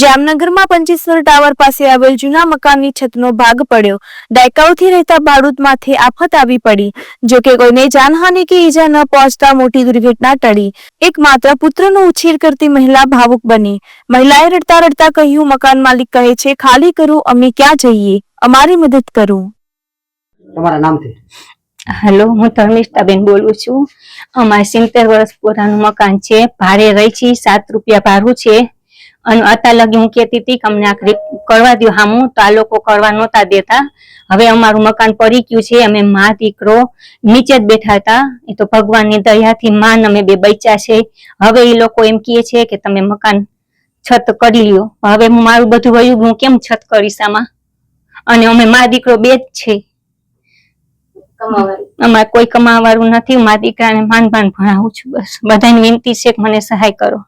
જામનગરમાં પંચેશ્વર ટાવર પાસે આવેલ જૂના મકાનની છતનો ભાગ પડ્યો. દાયકાઓથી રહેતા ભાડૂત આફત આવી પડી. જો કે કોઈને જાનહાનિ કે ઈજા ન પહોંચતા મોટી દુર્ઘટના ટળી. એક માત્ર પુત્રનો ઉછેર કરતી મહિલા ભાવુક બની. મહિલાએ રડતા રડતા કહ્યું મકાન માલિક કહે છે ખાલી કરું અમે ક્યાં જઈએ? અમારી મદદ કરું. તમારા નામથી? હેલો હું ધર્મિષ્ઠાબેન બોલું છું. અમારે સિત્તેર વર્ષ પુરાનું મકાન છે. ભાડે રહી છીએ સાત રૂપિયા ભાડું છે. અને અત્યાર લગી હું કહેતી હતી કે અમને આખરી કરવા દો હામું તો આ લોકો કરવા નહોતા દેતા. હવે અમારું મકાન પડી ગયું છે અમે મા દીકરો નીચે જ બેઠા હતા. એ તો ભગવાનની દયાથી માન અમે બે બચ્યા છે. હવે એ લોકો એમ કહે છે કે તમે મકાન છત કરી લ્યો. હવે હું મારું બધું વયું હું કેમ છત કરીશ આમાં? અને અમે મા દીકરો બે જ છે. અમારે કોઈ કમાવાળું નથી. મા દીકરાને માન માન ભણાવું છું બસ. બધાની વિનંતી છે કે મને સહાય કરો.